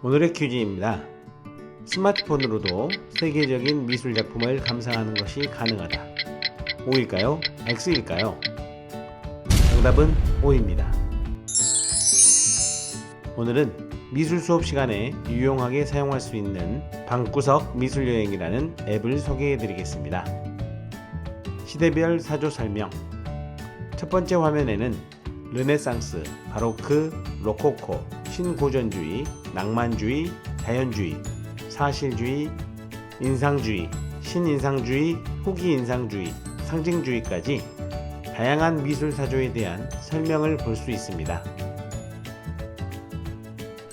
오늘의 퀴즈입니다. 스마트폰으로도 세계적인 미술 작품을 감상하는 것이 가능하다. O일까요? X일까요? 정답은 O입니다. 오늘은 미술 수업 시간에 유용하게 사용할 수 있는 방구석 미술 여행이라는 앱을 소개해 드리겠습니다. 시대별 사조 설명. 첫 번째 화면에는 르네상스, 바로크, 로코코, 신고전주의, 낭만주의, 자연주의, 사실주의, 인상주의, 신인상주의, 후기인상주의, 상징주의까지 다양한 미술 사조에 대한 설명을 볼 수 있습니다.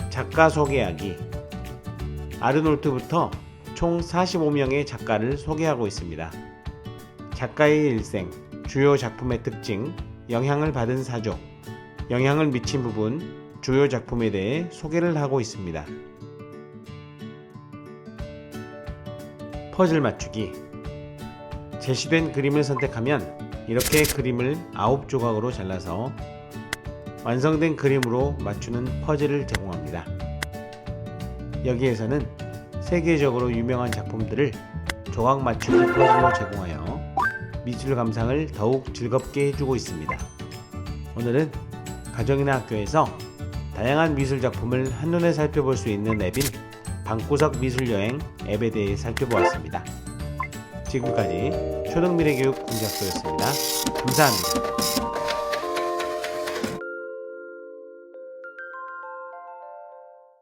작가 소개하기 아르놀트부터 총 45명의 작가를 소개하고 있습니다. 작가의 일생, 주요 작품의 특징, 영향을 받은 사조, 영향을 미친 부분, 주요 작품에 대해 소개를 하고 있습니다. 퍼즐 맞추기 제시된 그림을 선택하면 이렇게 그림을 9조각으로 잘라서 완성된 그림으로 맞추는 퍼즐을 제공합니다. 여기에서는 세계적으로 유명한 작품들을 조각 맞추기 퍼즐로 제공하여 미술 감상을 더욱 즐겁게 해주고 있습니다. 오늘은 가정이나 학교에서 다양한 미술 작품을 한눈에 살펴볼 수 있는 앱인 방구석 미술 여행 앱에 대해 살펴보았습니다. 지금까지 초등미래교육 공작소였습니다. 감사합니다.